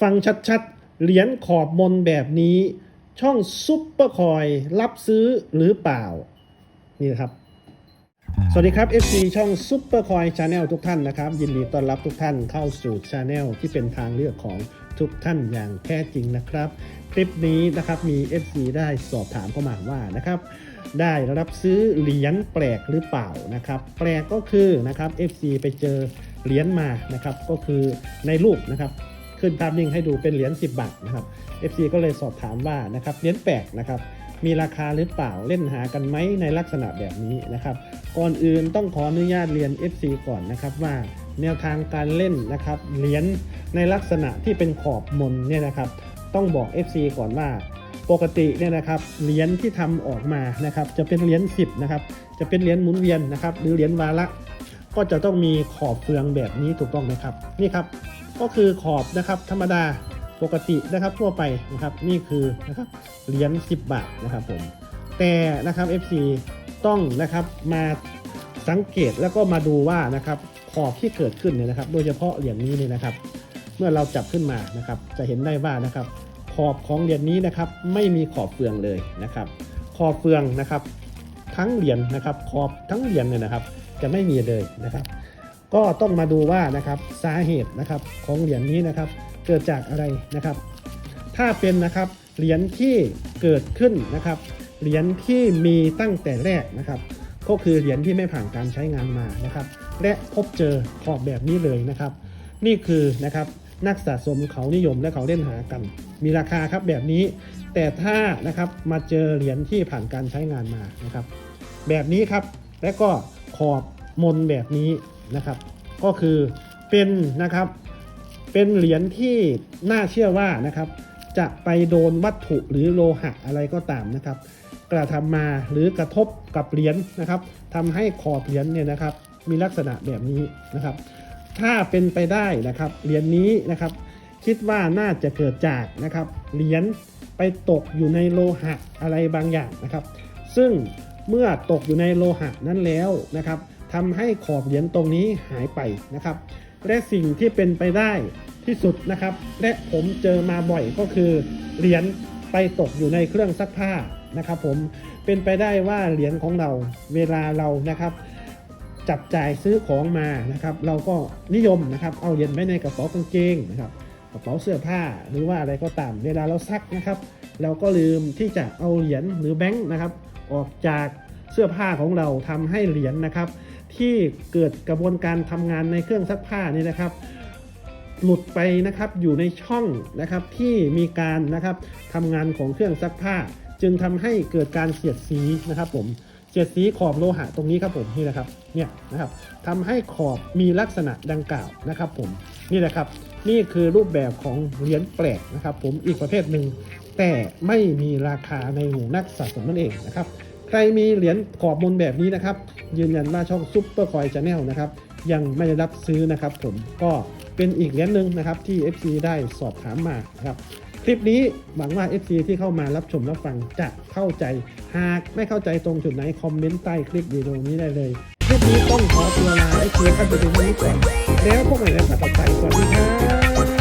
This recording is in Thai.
ฟังชัดๆ เหรียญขอบมนแบบนี้ ช่องซุปเปอร์คอยรับซื้อหรือเปล่า นี่นะครับ สวัสดีครับ FC ช่องซุปเปอร์คอยชาแนลทุกท่านนะครับ ยินดีต้อนรับทุกท่านเข้าสู่ชาแนลที่เป็นทางเลือกของทุกท่านอย่างแท้จริงนะครับ คลิปนี้นะครับมี FC ได้สอบถามเข้ามาว่านะครับได้รับซื้อเหรียญแปลกหรือเปล่านะครับ แปลกก็คือนะครับ FC ไปเจอเหรียญมานะครับ ก็คือในรูปนะครับ ขึ้นภาพนิ่งให้ดูเป็นเหรียญ10 บาทนะครับ FC ก็เลยสอบถามว่านะครับเหรียญแปลกนะครับมีราคาหรือเปล่าเล่นหากันไหมในลักษณะแบบนี้นะครับ ก่อนอื่นต้องขออนุญาตเรียน FC ก่อนนะครับว่าแนวทางการเล่นนะครับเหรียญในลักษณะที่เป็นขอบมนเนี่ยนะครับ ต้องบอก FC ก่อนว่าปกติเนี่ยนะครับเหรียญที่ทำออกมานะครับ จะเป็นเหรียญ10นะครับจะเป็นเหรียญหมุนเวียนนะครับ หรือเหรียญวาระก็จะต้องมีขอบเฟืองแบบนี้ถูกต้องไหมครับ นี่ครับ ก็คือขอบนะครับธรรมดาปกตินะครับทั่วไปนะครับนี่คือนะครับเหรียญ10 บาทนะครับผมแต่นะครับ FC ต้องนะครับมาสังเกตแล้วก็มาดูว่านะครับขอบที่เกิดขึ้นเนี่ยนะครับ โดยเฉพาะเหรียญนี้เนี่ยนะครับ เมื่อเราจับขึ้นมานะครับ จะเห็นได้ว่านะครับ ขอบของเหรียญนี้นะครับ ไม่มีขอบเฟืองเลยนะครับ ขอบเฟืองนะครับ ทั้งเหรียญนะครับ ขอบทั้งเหรียญเนี่ยนะครับ จะไม่มีเลยนะครับ ก็ต้องมาดูว่านะครับสาเหตุนะครับของเหรียญนี้นะครับ เกิดจากอะไรนะครับ ถ้าเป็นนะครับเหรียญที่เกิดขึ้นนะครับเหรียญที่มีตั้งแต่แรกนะครับ ก็คือเหรียญที่ไม่ผ่านการใช้งานมานะครับ และพบเจอขอบแบบนี้เลยนะครับ นี่คือนะครับนักสะสมเขานิยมและเขาเล่นหากัน มีราคาครับแบบนี้ แต่ถ้านะครับมาเจอเหรียญที่ผ่านการใช้งานมานะครับ แบบนี้ครับและก็ขอบมนแบบนี้ นะครับ ก็คือเป็นนะครับ เป็นเหรียญที่น่าเชื่อว่านะครับ จะไปโดนวัตถุหรือโลหะอะไรก็ตามนะครับ กระทำมาหรือกระทบกับเหรียญนะครับทำให้ขอบเหรียญเนี่ยนะครับ มีลักษณะแบบนี้นะครับ ถ้าเป็นไปได้นะครับเหรียญนี้นะครับ คิดว่าน่าจะเกิดจากนะครับเหรียญไปตกอยู่ในโลหะอะไรบางอย่างนะครับ ซึ่งเมื่อตกอยู่ในโลหะนั้นแล้วนะครับ ทำให้ขอบเหรียญตรงนี้หายไปนะครับ และสิ่งที่เป็นไปได้ที่สุดนะครับ และผมเจอมาบ่อยก็คือเหรียญไปตกอยู่ในเครื่องซักผ้านะครับ ผมเป็นไปได้ว่าเหรียญของเราเวลาเรานะครับจับจ่ายซื้อของมานะครับ เราก็นิยมนะครับ เอาเหรียญไว้ในกระเป๋ากางเกงนะครับกระเป๋าเสื้อผ้าหรือว่าอะไรก็ตาม เวลาเราซักนะครับ เราก็ลืมที่จะเอาเหรียญหรือแบงค์นะครับ ออกจากเสื้อผ้าของเราทำให้เหรียญนะครับ ที่เกิดกระบวนการทำงานในเครื่องซักผ้านี่นะครับ หลุดไปนะครับอยู่ในช่องนะครับที่มีการนะครับทำงานของเครื่องซักผ้า จึงทำให้เกิดการเสียดสีนะครับผมเสียดสีขอบโลหะตรงนี้ครับผมนี่นะครับเนี่ยนะครับทำให้ขอบมีลักษณะดังกล่าวนะครับผมนี่แหละครับ นี่คือรูปแบบของเหรียญแปลกนะครับ ผมอีกประเภทหนึ่งแต่ไม่มีราคาในหมู่นักสะสมนั่นเองนะครับ ใครมีเหรียญขอบมนแบบนี้นะครับ ยืนยันว่าช่องซุปเปอร์คอยชาแนลนะครับ ยังไม่ได้รับซื้อนะครับ ผมก็เป็นอีกเหรียญหนึ่งนะครับที่ FC ได้สอบถามมานะครับคลิปนี้หวังว่า FC ที่เข้ามารับชมรับฟังจะเข้าใจ หากไม่เข้าใจตรงจุดไหน คอมเมนต์ใต้คลิปวิดีโอนี้ได้เลย คลิปนี้ต้องขอตัวลา FC ท่านไปดูนี้ก่อนแล้วพบกันในคลิปต่อไปสวัสดีครับ